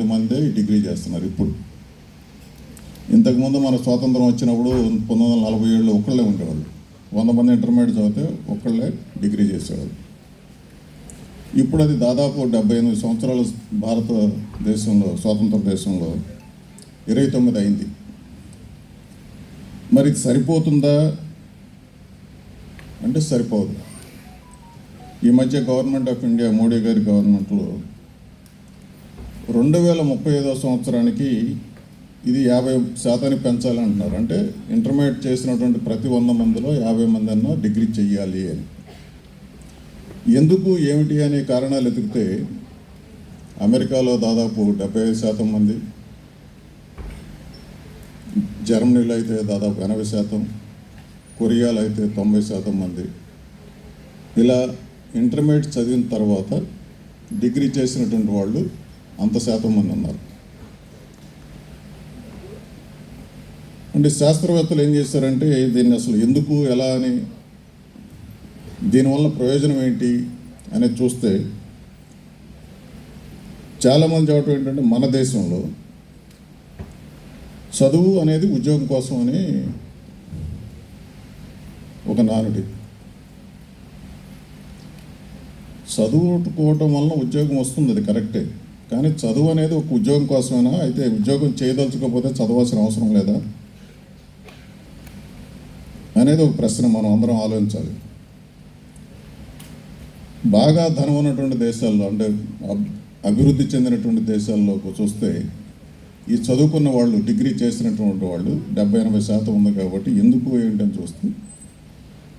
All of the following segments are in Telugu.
మంది మందే డిగ్రీ చేస్తున్నారు ఇప్పుడు. ఇంతకుముందు మన స్వాతంత్రం వచ్చినప్పుడు పంతొమ్మిది వందల నలభై ఏడులో ఒక్కళ్ళే ఉండేవాళ్ళు. వంద మంది ఇంటర్మీడియట్ చదివితే ఒక్కళ్ళే డిగ్రీ చేసేవాళ్ళు. ఇప్పుడు అది దాదాపు డెబ్బై ఎనిమిది సంవత్సరాలు భారతదేశంలో స్వాతంత్ర దేశంలో ఇరవై తొమ్మిది అయింది. మరి సరిపోతుందా? అంటే సరిపోదు. ఈ మధ్య గవర్నమెంట్ ఆఫ్ ఇండియా మోడీ గారి గవర్నమెంట్లో రెండు వేల ముప్పై ఐదో సంవత్సరానికి ఇది యాభై శాతానికి పెంచాలంటున్నారు. అంటే ఇంటర్మీడియట్ చేసినటువంటి ప్రతి వంద మందిలో యాభై మంది అన్న డిగ్రీ చెయ్యాలి అని. ఎందుకు ఏమిటి అనే కారణాలు ఎతికితే అమెరికాలో దాదాపు డెబ్బై ఐదు శాతం మంది జర్మనీలో అయితే దాదాపు ఎనభై శాతం కొరియాలో అయితే తొంభై శాతం మంది. ఇలా ఇంటర్మీడియట్ చదివిన తర్వాత డిగ్రీ చేసినటువంటి వాళ్ళు అంత శాతం మంది ఉన్నారు. అంటే శాస్త్రవేత్తలు ఏం చేశారంటే దీన్ని అసలు ఎందుకు ఎలా అని దీనివల్ల ప్రయోజనం ఏంటి అనేది చూస్తే చాలామంది చెప్పడం ఏంటంటే మన దేశంలో చదువు అనేది ఉద్యోగం కోసం అని ఒక నానుడి. చదువుకోవటం వలన ఉద్యోగం వస్తుంది అది కరెక్టే. కానీ చదువు అనేది ఒక ఉద్యోగం కోసమేనా? అయితే ఉద్యోగం చేయదలుచుకోకపోతే చదవాల్సిన అవసరం లేదా? అనేది ఒక ప్రశ్న మనం అందరం ఆలోచించాలి. బాగా ధనం ఉన్నటువంటి దేశాల్లో అంటే అభివృద్ధి చెందినటువంటి దేశాల్లో చూస్తే ఈ చదువుకున్న వాళ్ళు డిగ్రీ చేసినటువంటి వాళ్ళు డెబ్బై ఎనభై శాతం ఉంది కాబట్టి ఎందుకు ఏంటని చూస్తే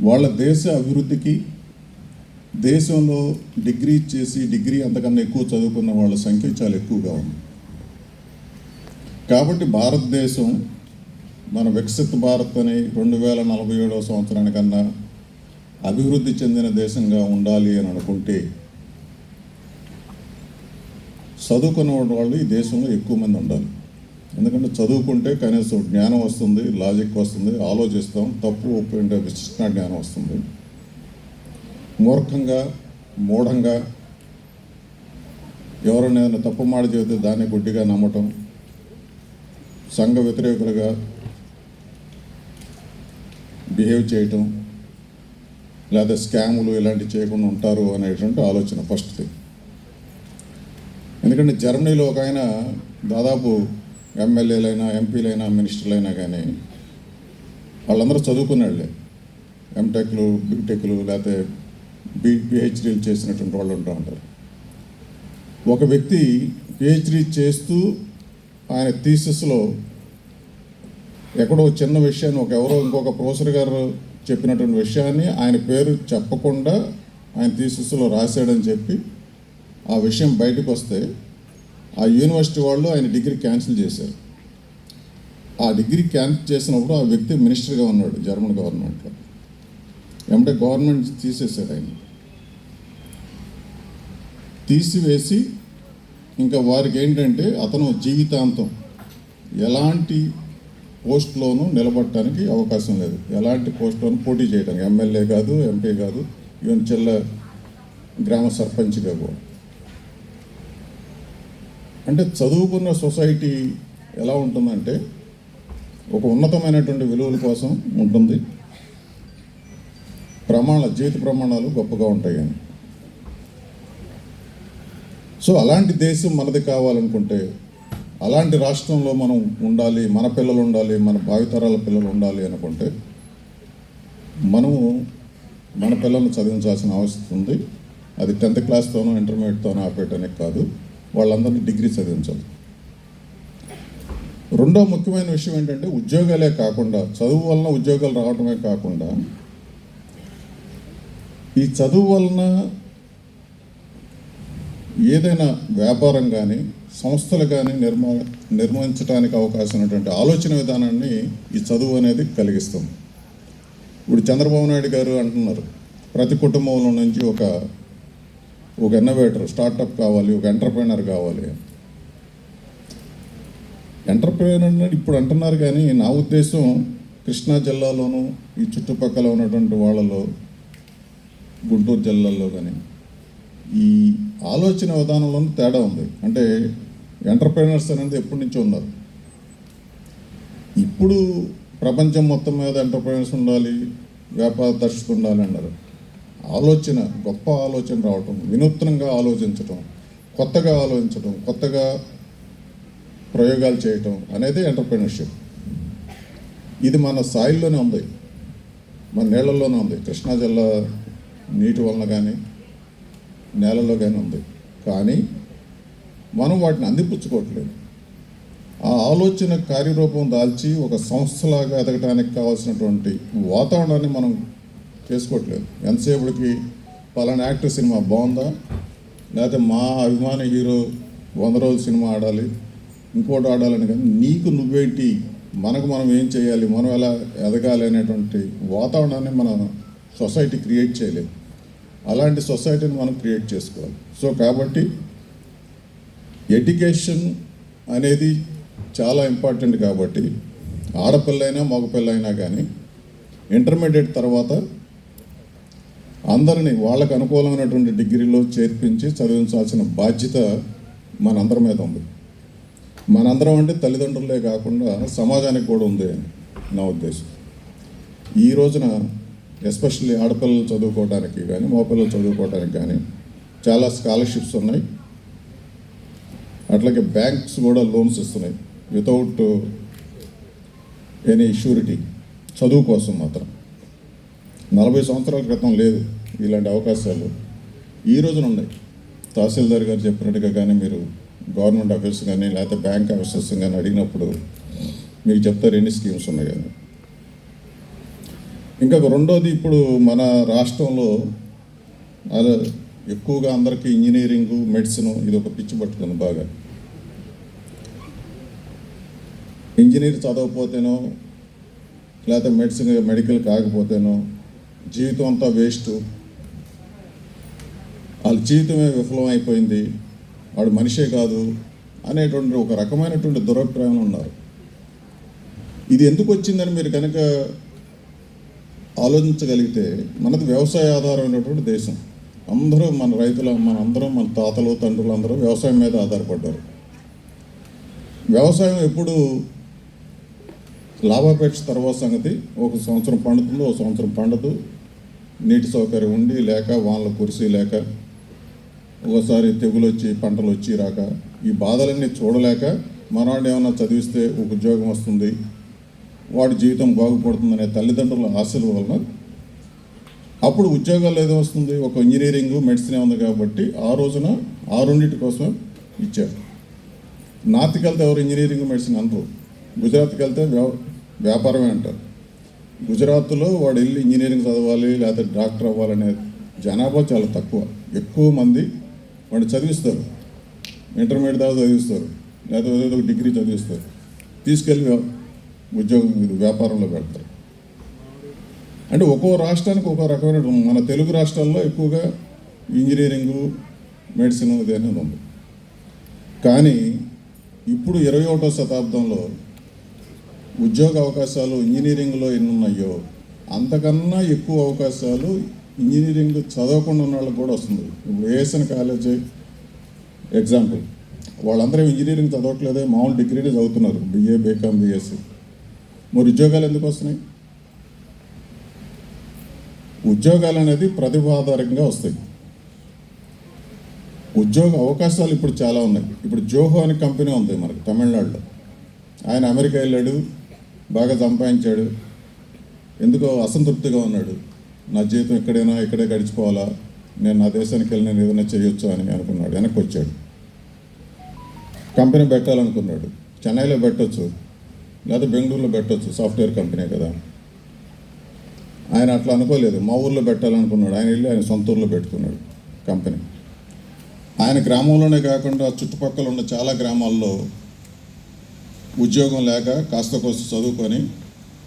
వాళ్ళ దేశ అభివృద్ధికి దేశంలో డిగ్రీ చేసి డిగ్రీ అంతకన్నా ఎక్కువ చదువుకున్న వాళ్ళ సంఖ్య చాలా ఎక్కువగా ఉంది. కాబట్టి భారతదేశం మన వికసిత భారత్ అని రెండు వేల నలభై ఏడవ సంవత్సరానికన్నా అభివృద్ధి చెందిన దేశంగా ఉండాలి అని అనుకుంటే చదువుకున్న వాళ్ళు ఈ దేశంలో ఎక్కువ మంది ఉండాలి. ఎందుకంటే చదువుకుంటే కనీసం జ్ఞానం వస్తుంది లాజిక్ వస్తుంది ఆలోచిస్తాం తప్పు ఒప్పు అంటే విశిష్ట జ్ఞానం వస్తుంది. మూర్ఖంగా మూఢంగా ఎవరైనా ఏదైనా తప్పు మాట చెబితే దాన్ని గుడ్డిగా నమ్మటం సంఘ వ్యతిరేకులుగా బిహేవ్ చేయటం లేదా స్కాములు ఇలాంటివి చేయకుండా ఉంటారు అనేటువంటి ఆలోచన ఫస్ట్ థింగ్ ఎందుకంటే జర్మనీలో ఒక ఆయన దాదాపు ఎమ్మెల్యేలైనా ఎంపీలైనా మినిస్టర్లైనా కానీ వాళ్ళందరూ చదువుకున్నాళ్ళే ఎంటెక్లు బీటెక్లు లేకపోతే బీ పిహెచ్డీలు చేసినటువంటి వాళ్ళు ఉంటూ ఉంటారు. ఒక వ్యక్తి పిహెచ్డీ చేస్తూ ఆయన థీసిస్లో ఎక్కడో చిన్న విషయాన్ని ఒక ఎవరో ఇంకొక ప్రొఫెసర్ గారు చెప్పినటువంటి విషయాన్ని ఆయన పేరు చెప్పకుండా ఆయన థీసిస్లో రాశాడని చెప్పి ఆ విషయం బయటకు వస్తే ఆ యూనివర్సిటీ వాళ్ళు ఆయన డిగ్రీ క్యాన్సిల్ చేశారు. ఆ డిగ్రీ క్యాన్సిల్ చేసినప్పుడు ఆ వ్యక్తి మినిస్టర్గా ఉన్నాడు జర్మన్ గవర్నమెంట్లో. ఏమంటే గవర్నమెంట్ తీసేశాడు ఆయన. తీసివేసి ఇంకా వారికి ఏంటంటే అతను జీవితాంతం ఎలాంటి పోస్ట్లోనూ నిలబడటానికి అవకాశం లేదు. ఎలాంటి పోస్ట్లోనూ పోటీ చేయడానికి ఎమ్మెల్యే కాదు ఎంపీ కాదు ఈవెన్ చెల్ల గ్రామ సర్పంచ్గా కూడా. అంటే చదువుకున్న సొసైటీ ఎలా ఉంటుందంటే ఒక ఉన్నతమైనటువంటి విలువల కోసం ఉంటుంది. ప్రమాణ జీవిత ప్రమాణాలు గొప్పగా ఉంటాయి అని. సో అలాంటి దేశం మనది కావాలనుకుంటే అలాంటి రాష్ట్రంలో మనం ఉండాలి మన పిల్లలు ఉండాలి మన భావితరాల పిల్లలు ఉండాలి అనుకుంటే మనము మన పిల్లల్ని చదివించాల్సిన అవసరం ఉంది. అది టెన్త్ క్లాస్తోనో ఇంటర్మీడియట్తోనో ఆపేయటానికి కాదు. వాళ్ళందరినీ డిగ్రీ చదివించాలి. రెండో ముఖ్యమైన విషయం ఏంటంటే ఉద్యోగాలే కాకుండా చదువు వలన ఉద్యోగాలు రావడమే కాకుండా ఈ చదువు వలన ఏదైనా వ్యాపారం కానీ సంస్థలు కానీ నిర్మా నిర్మించడానికి అవకాశం ఉన్నటువంటి ఆలోచన విధానాన్ని ఈ చదువు అనేది కలిగిస్తుంది. ఇప్పుడు చంద్రబాబు నాయుడు గారు అంటున్నారు ప్రతి కుటుంబంలో నుంచి ఒక ఒక ఇన్నోవేటర్ స్టార్టప్ కావాలి ఒక ఎంటర్ప్రైనర్ కావాలి ఎంటర్ప్రైనర్ ఇప్పుడు అంటున్నారు కానీ నా ఉద్దేశం కృష్ణా జిల్లాలోనూ ఈ చుట్టుపక్కల ఉన్నటువంటి వాళ్ళలో గుంటూరు జిల్లాలో కానీ ఈ ఆలోచన విధానంలోనూ తేడా ఉంది. అంటే ఎంటర్ప్రైనర్స్ అనేది ఎప్పటి నుంచో ఉన్నారు. ఇప్పుడు ప్రపంచం మొత్తం మీద ఎంటర్ప్రైనర్స్ ఉండాలి వ్యాపార దర్శకులు ఉండాలి అన్నారు. ఆలోచన గొప్ప ఆలోచన రావటం వినూత్నంగా ఆలోచించటం కొత్తగా ఆలోచించటం కొత్తగా ప్రయోగాలు చేయటం అనేది ఎంటర్ప్రైనర్షిప్ ఇది మన సాయిల్లోనే ఉంది. మన నీళ్ళల్లోనే ఉంది. కృష్ణా జిల్లా నీటి వలన కానీ నేలలో కానీ ఉంది. కానీ మనం వాటిని అందిపుచ్చుకోవట్లేదు. ఆ ఆలోచన కార్యరూపం దాల్చి ఒక సంస్థలాగా ఎదగటానికి కావాల్సినటువంటి వాతావరణాన్ని మనం చేసుకోవట్లేదు. ఎంతసేపటికి పలానా యాక్టర్ సినిమా బాగుందా? లేకపోతే మా అభిమాన హీరో వంద రోజుల సినిమా ఆడాలి ఇంకోటి ఆడాలని కానీ నీకు నువ్వేంటి? మనకు మనం ఏం చేయాలి? మనం ఎలా ఎదగాలి అనేటువంటి వాతావరణాన్ని మన సొసైటీ క్రియేట్ చేయలేదు. అలాంటి సొసైటీని మనం క్రియేట్ చేసుకోవాలి. సో కాబట్టి ఎడ్యుకేషన్ అనేది చాలా ఇంపార్టెంట్ కాబట్టి ఆడపిల్లైనా మగపిల్లైనా కానీ ఇంటర్మీడియట్ తర్వాత అందరినీ వాళ్ళకు అనుకూలమైనటువంటి డిగ్రీలో చేర్పించి చదివించాల్సిన బాధ్యత మనందరి మీద ఉంది. మనందరం అంటే తల్లిదండ్రులే కాకుండా సమాజానికి కూడా ఉంది అని నా ఉద్దేశం. ఈ రోజున ఎస్పెషల్లీ ఆడపిల్లలు చదువుకోవడానికి కానీ మగపిల్లలు చదువుకోవడానికి కానీ చాలా స్కాలర్షిప్స్ ఉన్నాయి. అట్లాగే బ్యాంక్స్ కూడా లోన్స్ ఇస్తున్నాయి. Without any surety. చదువు కోసం మాత్రం. నలభై సంవత్సరాల క్రితం లేదు ఇలాంటి అవకాశాలు. ఈ రోజున ఉన్నాయి. తహసీల్దార్ గారు చెప్పినట్టుగా కానీ మీరు గవర్నమెంట్ ఆఫీస్ కానీ లేకపోతే బ్యాంక్ ఆఫీసర్స్ కానీ అడిగినప్పుడు మీకు చెప్తారు ఎన్ని స్కీమ్స్ ఉన్నాయి కానీ ఇంకా రెండోది ఇప్పుడు మన రాష్ట్రంలో అలా ఎక్కువగా అందరికీ ఇంజనీరింగ్ మెడిసిన్ ఇది ఒక పిచ్చి పట్టుకుంది బాగా. ఇంజనీర్ చదవకపోతేనో లేకపోతే మెడిసిన్ మెడికల్ కాకపోతేనో జీవితం అంతా వేస్ట్. వాళ్ళ జీవితమే విఫలం అయిపోయింది వాడు మనిషే కాదు అనేటువంటి ఒక రకమైనటువంటి దురభిప్రాయం ఉన్నారు. ఇది ఎందుకు వచ్చిందని మీరు కనుక ఆలోచించగలిగితే మనది వ్యవసాయ ఆధారమైనటువంటి దేశం. అందరూ మన రైతులు మన అందరం మన తాతలు తండ్రులు అందరూ వ్యవసాయం మీద ఆధారపడ్డారు. వ్యవసాయం ఎప్పుడు లాభాపేక్ష తర్వాత సంగతి ఒక సంవత్సరం పండుతుంది ఒక సంవత్సరం పండదు. నీటి సౌకర్యం ఉండి లేక వానలు కురిసి లేక ఒకసారి తెగులు వచ్చి పంటలు వచ్చి రాక ఈ బాధలన్నీ చూడలేక మనవాడిని ఏమైనా చదివిస్తే ఒక ఉద్యోగం వస్తుంది వాడి జీవితం బాగుపడుతుందనే తల్లిదండ్రుల ఆశల వలన అప్పుడు ఉద్యోగాలు ఏదో వస్తుంది ఒక ఇంజనీరింగ్ మెడిసిన్ ఉంది కాబట్టి ఆ రోజున ఆ రెండింటి కోసం ఇచ్చారు. నార్త్కి వెళ్తే ఎవరు ఇంజనీరింగ్ మెడిసిన్ అనరు. గుజరాత్కి వెళ్తే వ్యాపారమే అంటారు. గుజరాత్లో వాడు వెళ్ళి ఇంజనీరింగ్ చదవాలి లేకపోతే డాక్టర్ అవ్వాలనే జనాభా చాలా తక్కువ. ఎక్కువ మంది వాడు చదివిస్తారు. ఇంటర్మీడియట్ దాకా చదివిస్తారు. లేకపోతే ఏదో ఒక డిగ్రీ చదివిస్తారు. తీసుకెళ్ళి ఉద్యోగం ఇది వ్యాపారంలో పెడతారు. అంటే ఒక్కో రాష్ట్రానికి ఒక్కో రకమైన మన తెలుగు రాష్ట్రాల్లో ఎక్కువగా ఇంజనీరింగు మెడిసిన్ ఇది అనేది ఉంది కానీ ఇప్పుడు ఇరవై ఒకటో శతాబ్దంలో ఉద్యోగ అవకాశాలు ఇంజనీరింగ్లో ఎన్ని ఉన్నాయో అంతకన్నా ఎక్కువ అవకాశాలు ఇంజనీరింగ్ చదవకుండా ఉన్న వాళ్ళకి కూడా వస్తుంది. ఇప్పుడు ఏఎస్ఎన్ కాలేజీ ఎగ్జాంపుల్. వాళ్ళందరూ ఇంజనీరింగ్ చదవట్లేదే మామూలు డిగ్రీనే చదువుతున్నారు. బిఏ బీకామ్ బీఎస్సీ మరి ఉద్యోగాలు ఎందుకు వస్తున్నాయి? ఉద్యోగాలు అనేది ప్రతిభాధారంగా వస్తాయి. ఉద్యోగ అవకాశాలు ఇప్పుడు చాలా ఉన్నాయి. ఇప్పుడు జోహో అనే కంపెనీ ఉంది మనకి తమిళనాడులో. ఆయన అమెరికా వెళ్ళాడు బాగా సంపాదించాడు. ఎందుకో అసంతృప్తిగా ఉన్నాడు. నా జీవితం ఎక్కడైనా ఇక్కడే గడిచిపోవాలా? నేను నా దేశానికి వెళ్ళి నేను ఏదైనా చేయొచ్చు అని అనుకున్నాడు. వెనక్కి వచ్చాడు. కంపెనీ పెట్టాలనుకున్నాడు. చెన్నైలో పెట్టొచ్చు. లేదా బెంగళూరులో పెట్టొచ్చు సాఫ్ట్వేర్ కంపెనీ కదా. ఆయన అట్లా అనుకోలేదు. మా ఊర్లో పెట్టాలనుకున్నాడు. ఆయన వెళ్ళి ఆయన సొంత ఊర్లో పెట్టుకున్నాడు కంపెనీ. ఆయన గ్రామంలోనే కాకుండా చుట్టుపక్కల ఉన్న చాలా గ్రామాల్లో ఉద్యోగం లేక కాస్త కోస్త చదువుకొని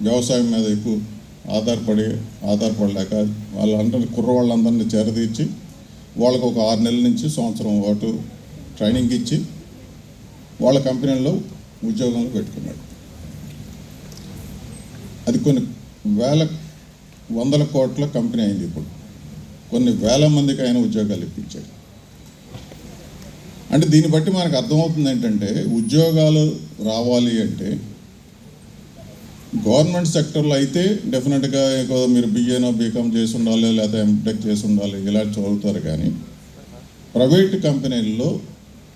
వ్యవసాయం మీద ఎక్కువ ఆధారపడి ఆధారపడలేక వాళ్ళందరినీ కుర్రవాళ్ళందరినీ చేరదీర్చి వాళ్ళకు ఒక ఆరు నెలల నుంచి సంవత్సరం పాటు ట్రైనింగ్ ఇచ్చి వాళ్ళ కంపెనీల్లో ఉద్యోగంలో పెట్టుకున్నాడు. అది కొన్ని వేల వందల కోట్ల కంపెనీ అయింది ఇప్పుడు. కొన్ని వేల మందికి ఆయన ఉద్యోగాలు ఇప్పించాడు. అంటే దీన్ని బట్టి మనకు అర్థమవుతుంది ఏంటంటే ఉద్యోగాలు రావాలి అంటే గవర్నమెంట్ సెక్టర్లో అయితే డెఫినెట్గా ఏదో మీరు బిఏనో బీకామ్ చేసి ఉండాలి లేదా ఎంటెక్ చేసి ఉండాలి ఇలా చదువుతారు కానీ ప్రైవేట్ కంపెనీల్లో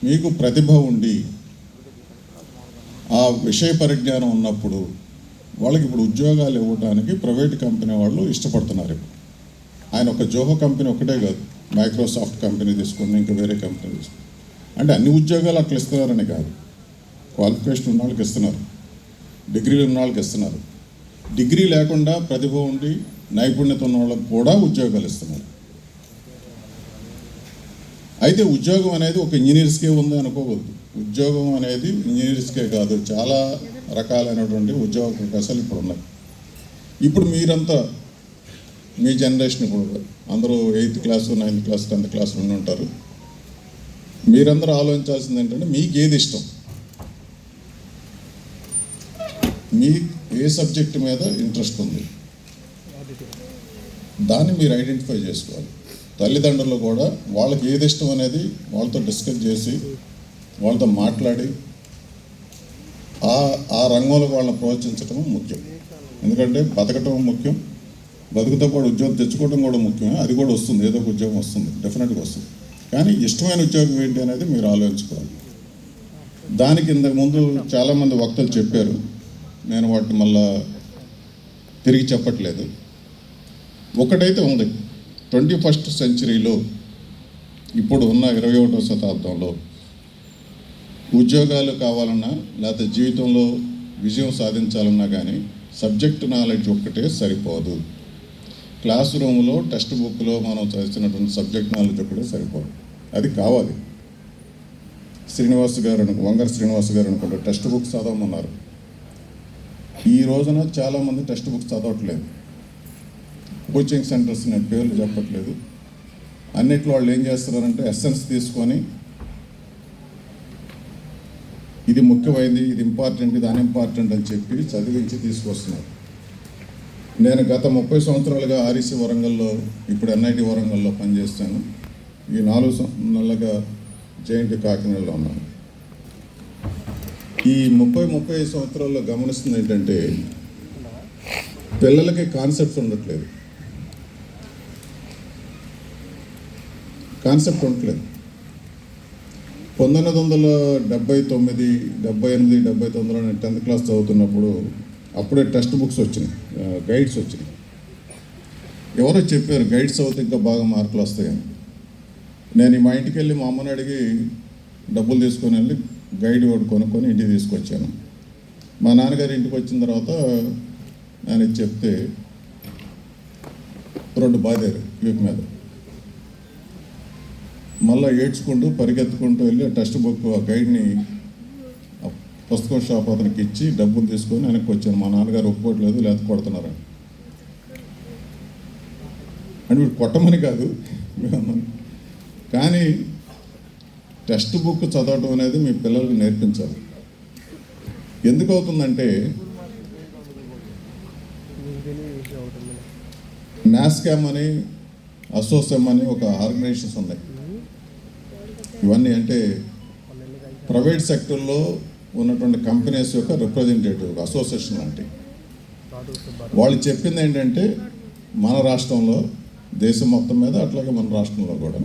మీకు ప్రతిభ ఉండి ఆ విషయ పరిజ్ఞానం ఉన్నప్పుడు వాళ్ళకి ఇప్పుడు ఉద్యోగాలు ఇవ్వడానికి ప్రైవేట్ కంపెనీ వాళ్ళు ఇష్టపడుతున్నారు ఇప్పుడు. ఆయన ఒక జోహో కంపెనీ ఒకటే కాదు. మైక్రోసాఫ్ట్ కంపెనీ తీసుకుని ఇంకా వేరే కంపెనీ తీసుకుని. అంటే అన్ని ఉద్యోగాలు అట్లా ఇస్తున్నారని కాదు. క్వాలిఫికేషన్ ఉన్న వాళ్ళకి ఇస్తున్నారు. డిగ్రీలు ఉన్న వాళ్ళకి ఇస్తున్నారు. డిగ్రీ లేకుండా ప్రతిభ ఉండి నైపుణ్యత ఉన్న వాళ్ళకి కూడా ఉద్యోగాలు ఇస్తున్నారు. అయితే ఉద్యోగం అనేది ఒక ఇంజనీర్స్కే ఉంది అనుకోవద్దు. ఉద్యోగం అనేది ఇంజనీర్స్కే కాదు. చాలా రకాలైనటువంటి ఉద్యోగ అవకాశాలు ఇప్పుడు ఉన్నాయి. ఇప్పుడు మీరంతా మీ జనరేషన్ ఇప్పుడు అందరూ eighth class ninth class tenth class ఉండి ఉంటారు. మీరందరూ ఆలోచించాల్సింది ఏంటంటే మీకు ఏది ఇష్టం? మీ ఏ సబ్జెక్ట్ మీద ఇంట్రెస్ట్ ఉంది? దాన్ని మీరు ఐడెంటిఫై చేసుకోవాలి. తల్లిదండ్రులు కూడా వాళ్ళకి ఏది ఇష్టం అనేది వాళ్ళతో డిస్కస్ చేసి వాళ్ళతో మాట్లాడి ఆ ఆ రంగంలో వాళ్ళని ప్రోత్సహించడం ముఖ్యం. ఎందుకంటే బతకటం ముఖ్యం. బతుకుతో పాటు ఉద్యోగం తెచ్చుకోవడం కూడా ముఖ్యమే. అది కూడా వస్తుంది. ఏదో ఒక ఉద్యోగం వస్తుంది. డెఫినెట్గా వస్తుంది. కానీ ఇష్టమైన ఉద్యోగం ఏంటి అనేది మీరు ఆలోచించుకోవాలి. దానికి ఇంతకు ముందు చాలామంది వక్తలు చెప్పారు. నేను వాటిని మళ్ళా తిరిగి చెప్పట్లేదు. ఒకటైతే ఉంది. ట్వంటీ ఫస్ట్ సెంచరీలో ఇప్పుడు ఉన్న ఇరవై ఒకటో శతాబ్దంలో ఉద్యోగాలు కావాలన్నా లేకపోతే జీవితంలో విజయం సాధించాలన్నా కానీ సబ్జెక్ట్ నాలెడ్జ్ ఒక్కటే సరిపోదు. క్లాస్ రూమ్లో టెక్స్ట్ బుక్లో మనం చదివినటువంటి సబ్జెక్ట్ నాలెడ్జ్ ఒక్కటే సరిపోదు. అది కావాలి. శ్రీనివాస్ గారు అనుకో వంగర శ్రీనివాస్ గారు అనుకుంటే టెక్స్ట్ బుక్ చదవమన్నారు. ఈ రోజున చాలామంది టెక్స్ట్ బుక్స్ చదవట్లేదు. కోచింగ్ సెంటర్స్ నేను పేర్లు చెప్పట్లేదు. అన్నిట్లో వాళ్ళు ఏం చేస్తున్నారంటే ఎస్సెన్స్ తీసుకొని ఇది ముఖ్యమైనది ఇది ఇంపార్టెంట్ ఇది అన్ఇంపార్టెంట్ అని చెప్పి చదివించి తీసుకొస్తున్నారు. నేను గత ముప్పై సంవత్సరాలుగా ఆర్ఈసీ వరంగల్లో ఇప్పుడు ఎన్ఐటి వరంగల్లో పనిచేస్తాను. ఈ నాలుగు నెలలుగా జేఎన్టీ కాకినాడలో ఉన్నాను. ఈ ముప్పై ముప్పై సంవత్సరాల్లో గమనిస్తుంది ఏంటంటే పిల్లలకి కాన్సెప్ట్ ఉండట్లేదు. కాన్సెప్ట్ ఉండట్లేదు. పంతొమ్మిది వందల డెబ్బై తొమ్మిది డెబ్బై ఎనిమిది డెబ్బై తొమ్మిదిలో నేను టెన్త్ క్లాస్ చదువుతున్నప్పుడు అప్పుడే టెక్స్ట్ బుక్స్ వచ్చినాయి గైడ్స్ వచ్చినాయి. ఎవరో చెప్పారు గైడ్స్ చదివితే ఇంకా బాగా మార్కులు వస్తాయని. నేను మా ఇంటికి వెళ్ళి మా అమ్మని అడిగి డబ్బులు తీసుకొని వెళ్ళి గైడ్ ఒకటి కొనుక్కొని ఇంటికి తీసుకొచ్చాను. మా నాన్నగారు ఇంటికి వచ్చిన తర్వాత నేను చెప్తే రెండు బాధారు వీపు మీద. మళ్ళీ ఏడ్చుకుంటూ పరిగెత్తుకుంటూ వెళ్ళి టెక్స్ట్ బుక్ ఆ గైడ్ని పుస్తకం షాప్ అతనికి ఇచ్చి డబ్బులు తీసుకొని వెనక్కి వచ్చాను. మా నాన్నగారు ఒప్పుకోవట్లేదు లేకపోతే కొడుతున్నారని. అంటే వీడు కొట్టమని కాదు. కానీ టెక్స్ట్ బుక్ చదవడం అనేది మీ పిల్లలకు నేర్పించాలి. ఎందుకు అవుతుందంటే నాస్కామ్ అని అసోసియం అని ఒక ఆర్గనైజేషన్స్ ఉన్నాయి. ఇవన్నీ అంటే ప్రైవేట్ సెక్టర్లో ఉన్నటువంటి కంపెనీస్ యొక్క రిప్రజెంటేటివ్ అసోసియేషన్ లాంటి. వాళ్ళు చెప్పింది ఏంటంటే మన రాష్ట్రంలో దేశం మొత్తం మీద అట్లాగే మన రాష్ట్రంలో కూడా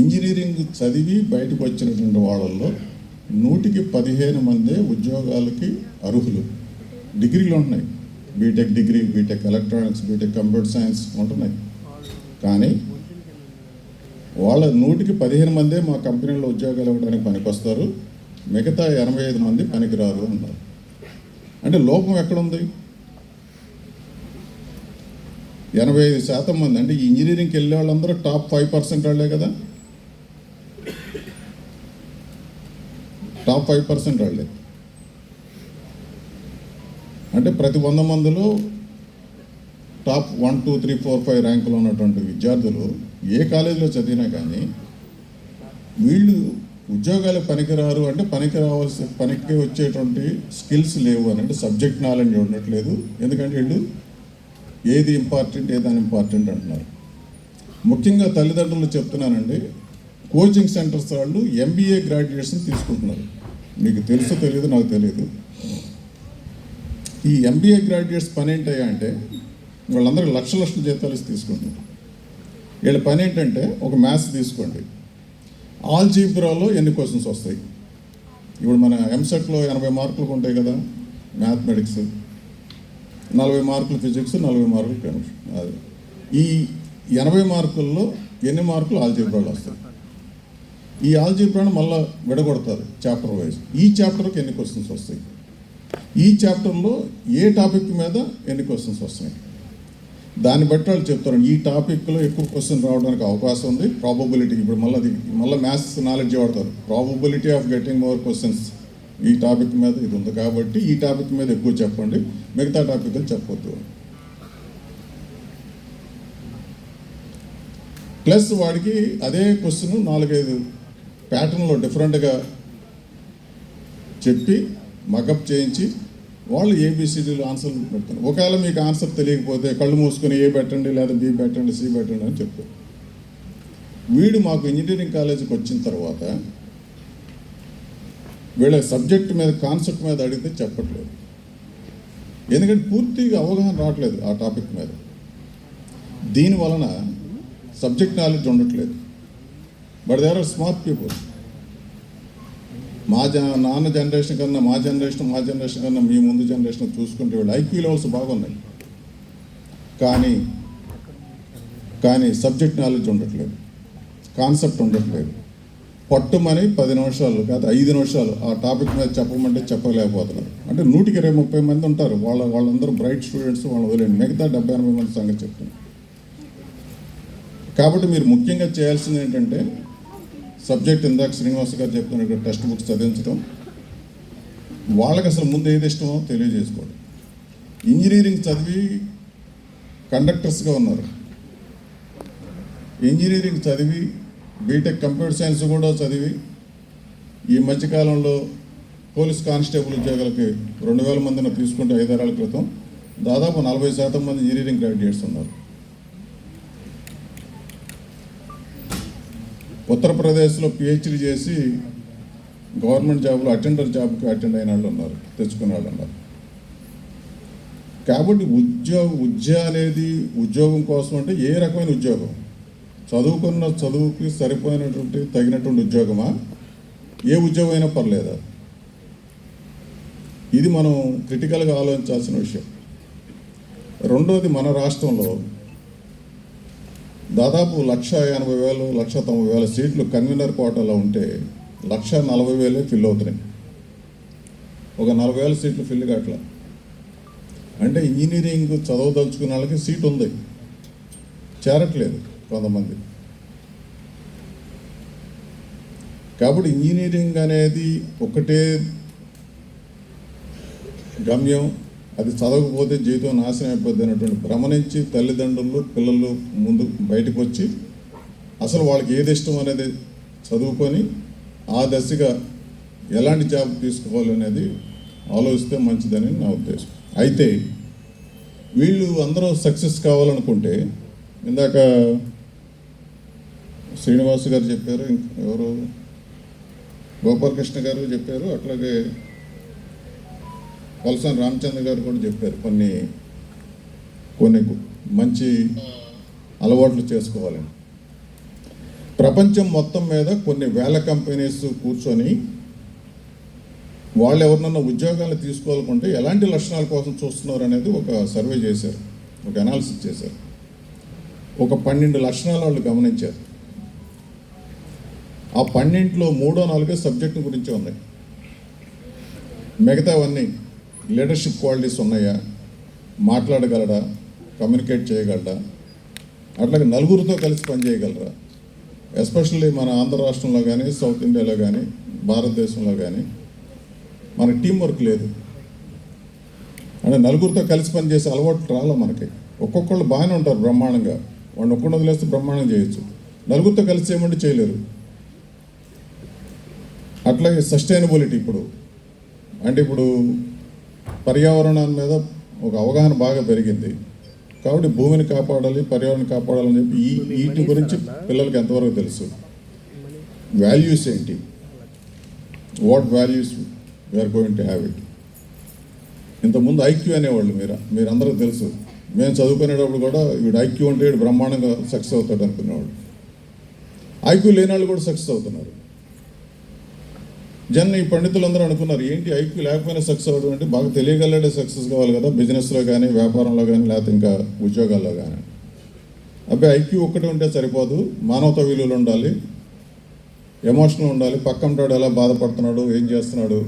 ఇంజనీరింగ్ చదివి బయటకు వచ్చినటువంటి వాళ్ళల్లో నూటికి పదిహేను మందే ఉద్యోగాలకి అర్హులు. డిగ్రీలు ఉంటున్నాయి. BTech degree BTech electronics BTech computer science ఉంటున్నాయి. కానీ వాళ్ళ నూటికి పదిహేను మందే మా కంపెనీలో ఉద్యోగాలు ఇవ్వడానికి పనికొస్తారు. మిగతా ఎనభై ఐదు మంది పనికిరారు అన్నారు అంటే లోపం ఎక్కడుంది? ఎనభై ఐదు శాతం మంది అంటే ఈ ఇంజనీరింగ్కి వెళ్ళే వాళ్ళందరూ టాప్ ఫైవ్ పర్సెంట్ వాళ్ళే కదా? టాప్ ఫైవ్ పర్సెంట్ వాళ్ళే. అంటే ప్రతి వంద మందిలో top one two three four five ర్యాంకులో ఉన్నటువంటి విద్యార్థులు ఏ కాలేజీలో చదివినా కానీ వీళ్ళు ఉద్యోగాలు పనికిరారు అంటే పనికి రావాల్సి పనికి వచ్చేటువంటి స్కిల్స్ లేవు అని అంటే సబ్జెక్ట్ నాలెడ్జ్ ఉండట్లేదు. ఎందుకంటే వీళ్ళు ఏది ఇంపార్టెంట్ ఏది ఇంపార్టెంట్ అంటున్నారు. ముఖ్యంగా తల్లిదండ్రులు చెప్తున్నానండి కోచింగ్ సెంటర్స్ వాళ్ళు ఎంబీఏ గ్రాడ్యుయేట్స్ని తీసుకుంటున్నారు. మీకు తెలుసో తెలియదు నాకు తెలియదు. ఈ ఎంబీఏ గ్రాడ్యుయేట్స్ పని ఏంటయ్యా అంటే వాళ్ళందరూ లక్ష లక్షల జీతాలు తీసుకుంటున్నారు. వీళ్ళ పని ఏంటంటే ఒక మ్యాథ్స్ తీసుకోండి. ఆల్ జీబ్రాలో ఎన్ని క్వశ్చన్స్ వస్తాయి? ఇప్పుడు మన ఎంసెట్లో ఎనభై మార్కులకు ఉంటాయి కదా మ్యాథమెటిక్స్. నలభై మార్కులు ఫిజిక్స్ నలభై మార్కులు కెమిస్ట్రీ. అది. ఈ ఎనభై మార్కుల్లో ఎన్ని మార్కులు ఆల్జీబ్రాలో వస్తాయి? ఈ ఆల్జీబ్రాను మళ్ళీ విడగొడతారు చాప్టర్ వైజ్. ఈ చాప్టర్కి ఎన్ని క్వశ్చన్స్ వస్తాయి? ఈ చాప్టర్లో ఏ టాపిక్ మీద ఎన్ని క్వశ్చన్స్ వస్తాయి? దాన్ని బట్టి వాళ్ళు చెప్తారు. ఈ టాపిక్లో ఎక్కువ క్వశ్చన్ రావడానికి అవకాశం ఉంది. ప్రాబబిలిటీ ఇప్పుడు మళ్ళీ అది మళ్ళీ మ్యాథ్స్ నాలెడ్జ్ వాడతారు. Probability of getting more questions ఈ టాపిక్ మీద ఇది ఉంది కాబట్టి ఈ టాపిక్ మీద ఎక్కువ చెప్పండి. మిగతా టాపిక్ చెప్పొద్దు. ప్లస్ వాడికి అదే క్వశ్చన్ నాలుగైదు ప్యాటర్న్లో డిఫరెంట్గా చెప్పి మకప్ చేయించి వాళ్ళు ఏబిసిడీలు ఆన్సర్లు పెడతారు. ఒకవేళ మీకు ఆన్సర్ తెలియకపోతే కళ్ళు మూసుకొని ఏ పెట్టండి లేదా బి పెట్టండి సి పెట్టండి అని చెప్తారు వీడు మాకు ఇంజనీరింగ్ కాలేజీకి వచ్చిన తర్వాత వీళ్ళ సబ్జెక్ట్ మీద కాన్సెప్ట్ మీద అడిగితే చెప్పట్లేదు. ఎందుకంటే పూర్తిగా అవగాహన రావట్లేదు ఆ టాపిక్ మీద. దీని వలన సబ్జెక్ట్ నాలెడ్జ్ ఉండట్లేదు. But there are smart people మా జ నాన్న జనరేషన్ కన్నా మా జనరేషన్ మా జనరేషన్ కన్నా మీ ముందు జనరేషన్ చూసుకుంటే వీళ్ళు ఐక్యూ లెవెల్స్ బాగున్నాయి. కానీ కానీ సబ్జెక్ట్ నాలెడ్జ్ ఉండట్లేదు. కాన్సెప్ట్ ఉండట్లేదు. పట్టుమని పది నిమిషాలు కాదు ఐదు నిమిషాలు ఆ టాపిక్ మీద చెప్పమంటే చెప్పలేకపోతున్నారు. అంటే నూటికి ఇరవై ముప్పై మంది ఉంటారు. వాళ్ళ వాళ్ళందరూ బ్రైట్ స్టూడెంట్స్ వాళ్ళు వదిలేండి. మిగతా డెబ్బై ఎనభై మంది సంగతి చెప్తున్నారు కాబట్టి మీరు ముఖ్యంగా చేయాల్సింది ఏంటంటే సబ్జెక్ట్ ఇందాక శ్రీనివాస్ గారు చెప్తున్నట్టు టెక్స్ట్ బుక్స్ చదివించడం వాళ్ళకి అసలు ముందు ఏది ఇష్టమో తెలియజేసుకోవడం. ఇంజనీరింగ్ చదివి కండక్టర్స్గా ఉన్నారు. ఇంజనీరింగ్ చదివి బీటెక్ కంప్యూటర్ సైన్స్ కూడా చదివి ఈ మధ్యకాలంలో పోలీస్ కానిస్టేబుల్ ఉద్యోగాలకి రెండు వేల మందిని తీసుకుంటే ఐదారాల క్రితం దాదాపు నలభై శాతం మంది ఇంజనీరింగ్ గ్రాడ్యుయేట్స్ ఉన్నారు. ఉత్తరప్రదేశ్లో పిహెచ్డి చేసి గవర్నమెంట్ జాబ్లో అటెండర్ జాబ్కి అటెండ్ అయిన వాళ్ళు ఉన్నారు తెచ్చుకున్న వాళ్ళు ఉన్నారు. కాబట్టి ఉద్యోగం ఉద్య అనేది ఉద్యోగం కోసం అంటే ఏ రకమైన ఉద్యోగం? చదువుకున్న చదువుకి సరిపోయినటువంటి తగినటువంటి ఉద్యోగమా? ఏ ఉద్యోగం అయినా పర్లేదా? ఇది మనం క్రిటికల్గా ఆలోచించాల్సిన విషయం. రెండోది మన రాష్ట్రంలో దాదాపు లక్ష ఎనభై వేలు లక్ష తొంభై వేల సీట్లు కన్వీనర్ కోటాలో ఉంటే లక్ష నలభై వేలే ఫిల్ అవుతున్నాయి. ఒక నలభై వేల సీట్లు ఫిల్ కావట్లా. అంటే ఇంజనీరింగ్ చదవదలుచుకున్న వాళ్ళకి సీట్ ఉంది. చేరట్లేదు కొంతమంది. కాబట్టి ఇంజనీరింగ్ అనేది ఒకటే గమ్యం. అది చదవకపోతే జీవితం నాశనం అయిపోద్ది అనేటువంటి భ్రమ నుంచి తల్లిదండ్రులు పిల్లలు ముందు బయటకు వచ్చి అసలు వాళ్ళకి ఏది ఇష్టం అనేది చదువుకొని ఆ దశగా ఎలాంటి జాబ్ తీసుకోవాలనేది ఆలోచిస్తే మంచిదని నా ఉద్దేశం. అయితే వీళ్ళు అందరూ సక్సెస్ కావాలనుకుంటే ఇందాక శ్రీనివాస్ గారు చెప్పారు ఇంక ఎవరు? గోపాలకృష్ణ గారు చెప్పారు అట్లాగే వలసాని రామచంద్ర గారు కూడా చెప్పారు కొన్ని కొన్ని మంచి అలవాట్లు చేసుకోవాలని. ప్రపంచం మొత్తం మీద కొన్ని వేల కంపెనీస్ కూర్చొని వాళ్ళు ఎవరినన్నా ఉద్యోగాలు తీసుకోవాలనుకుంటే ఎలాంటి లక్షణాల కోసం చూస్తున్నారు అనేది ఒక సర్వే చేశారు ఒక అనాలిసిస్ చేశారు. ఒక పన్నెండు లక్షణాలు వాళ్ళు గమనించారు. ఆ పన్నెంట్లో మూడో నాలుగో సబ్జెక్టు గురించి ఉన్నాయి. మిగతావన్నీ లీడర్షిప్ క్వాలిటీస్ ఉన్నాయా? మాట్లాడగలడా? కమ్యూనికేట్ చేయగలడా? అట్లాగే నలుగురితో కలిసి పనిచేయగలరా? ఎస్పెషల్లీ మన ఆంధ్ర రాష్ట్రంలో కానీ సౌత్ ఇండియాలో కానీ భారతదేశంలో కానీ మన టీం వర్క్ లేదు. అంటే నలుగురితో కలిసి పనిచేసే అలవాటు రాలే మనకి. ఒక్కొక్కళ్ళు బాగానే ఉంటారు బ్రహ్మాండంగా. వాడిని ఒక్కడిని వదిలేస్తే బ్రహ్మాండం చేయొచ్చు. నలుగురితో కలిసి చేయమంటే చేయలేరు. అట్లాగే సస్టైనబిలిటీ ఇప్పుడు. అంటే ఇప్పుడు పర్యావరణం మీద ఒక అవగాహన బాగా పెరిగింది. కాబట్టి భూమిని కాపాడాలి పర్యావరణం కాపాడాలని చెప్పి ఈ వీటి గురించి పిల్లలకి ఎంతవరకు తెలుసు? వాల్యూస్ ఏంటి? What values we are going to have it ఇంతకుముందు ఐక్యూ అనేవాళ్ళు మీరు? మీరందరూ తెలుసు. మేము చదువుకునేటప్పుడు కూడా వీడు ఐక్యూ అంటే వీడు బ్రహ్మాండంగా సక్సెస్ అవుతాడు అనుకునేవాడు ఐక్యూ లేని వాళ్ళు కూడా సక్సెస్ అవుతున్నారు. జన్ ఈ పండితులందరూ అనుకున్నారు ఏంటి ఐక్యూ లేకపోయినా సక్సెస్ అవ్వడం అంటే బాగా తెలియగలడే సక్సెస్ కావాలి కదా బిజినెస్లో కానీ వ్యాపారంలో కానీ లేకపోతే ఇంకా ఉద్యోగాల్లో కానీ అబ్బాయి ఐక్యూ ఒక్కటి ఉంటే సరిపోదు. మానవత విలువలు ఉండాలి. ఎమోషనల్ ఉండాలి. పక్కంటాడు ఎలా బాధపడుతున్నాడు ఏం చేస్తున్నాడు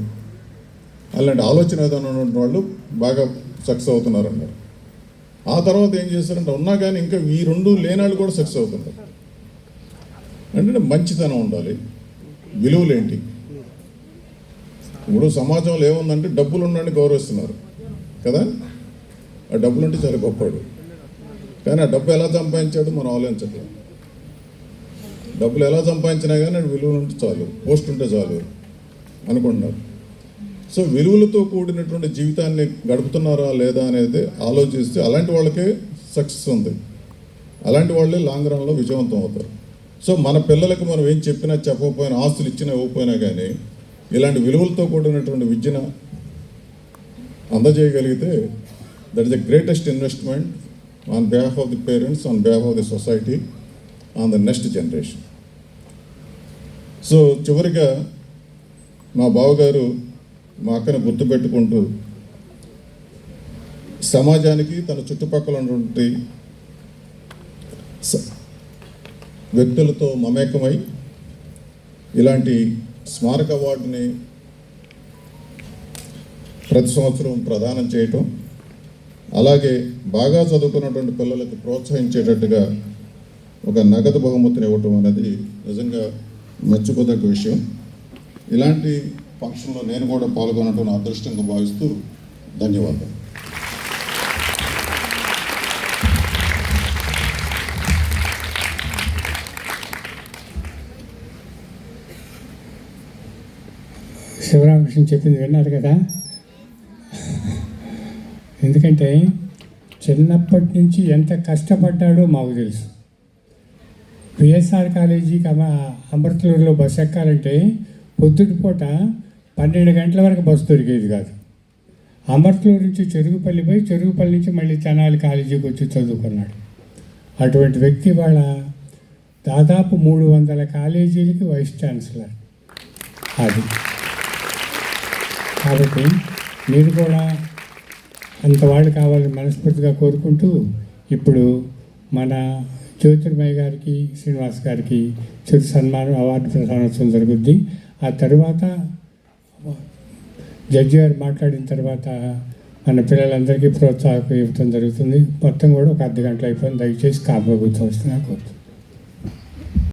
అలాంటి ఆలోచన ఏదైనా ఉన్న వాళ్ళు బాగా సక్సెస్ అవుతున్నారు అన్నారు ఆ తర్వాత ఏం చేశారంటే ఉన్నా కానీ ఇంకా ఈ రెండు లేనాళ్ళు కూడా సక్సెస్ అవుతున్నారు అంటే మంచితనం ఉండాలి. విలువలు ఏంటి ఇప్పుడు సమాజంలో ఏముందంటే డబ్బులు ఉండండి గౌరవిస్తున్నారు. కదా? ఆ డబ్బులు ఉంటే చాలా గొప్పవాడు. కానీ ఆ డబ్బు ఎలా సంపాదించాడు? మనం ఆలోచించట్లేదు. డబ్బులు ఎలా సంపాదించినా కానీ విలువలు ఉంటే చాలు. పోస్ట్ ఉంటే చాలు అనుకుంటున్నారు. సో విలువలతో కూడినటువంటి జీవితాన్ని గడుపుతున్నారా లేదా అనేది ఆలోచిస్తే అలాంటి వాళ్ళకే సక్సెస్ ఉంది. అలాంటి వాళ్ళే లాంగ్ రన్లో విజయవంతం అవుతారు. సో మన పిల్లలకు మనం ఏం చెప్పినా చెప్పకపోయినా ఆస్తులు ఇచ్చినా ఇవ్వకపోయినా కానీ ఇలాంటి విలువలతో కూడినటువంటి విద్యను అందజేయగలిగితే that is the greatest investment on behalf of the parents on behalf of the society on the next generation. So చివరిగా మా బావగారు మా అక్కను గుర్తుపెట్టుకుంటూ సమాజానికి తన చుట్టుపక్కల ఉన్నటువంటి స- వ్యక్తులతో మమేకమై ఇలాంటి స్మారక అవార్డుని ప్రతి సంవత్సరం ప్రదానం చేయటం అలాగే బాగా చదువుకున్నటువంటి పిల్లలకు ప్రోత్సహించేటట్టుగా ఒక నగదు బహుమతిని ఇవ్వటం అనేది నిజంగా మెచ్చుకోదగ్గ విషయం. ఇలాంటి ఫంక్షన్లో నేను కూడా పాల్గొనటం నా అదృష్టంగా భావిస్తూ ధన్యవాదాలు. శివరామకృష్ణ చెప్పింది విన్నారు కదా? ఎందుకంటే చిన్నప్పటి నుంచి ఎంత కష్టపడ్డాడో మాకు తెలుసు. పిఎస్ఆర్ కాలేజీకి అమ అమృతలూరులో బస్సు ఎక్కాలంటే పొద్దుటిపూట పన్నెండు గంటల వరకు బస్సు దొరికేది కాదు. అమర్తలూరు నుంచి చెరుగుపల్లి పోయి చెరుగుపల్లి నుంచి మళ్ళీ తెనాలి కాలేజీకి వచ్చి చదువుకున్నాడు. అటువంటి వ్యక్తి వాళ్ళ దాదాపు మూడు వందల కాలేజీలకి వైస్ ఛాన్సలర్. అది. కాబట్టి మీరు కూడా అంత వాళ్ళు కావాలని మనస్ఫూర్తిగా కోరుకుంటూ ఇప్పుడు మన జ్యోతిర్మయ్య గారికి శ్రీనివాస్ గారికి చిరు సన్మానం అవార్డు ప్రధానోత్సవం జరుగుద్ది. ఆ తర్వాత జడ్జి గారు మాట్లాడిన తర్వాత మన పిల్లలందరికీ ప్రోత్సాహం ఇవ్వడం జరుగుతుంది. మొత్తం కూడా ఒక అర్ధ గంటలు అయిపోయింది. దయచేసి కాపగా వస్తున్నా కోరుతున్నాను.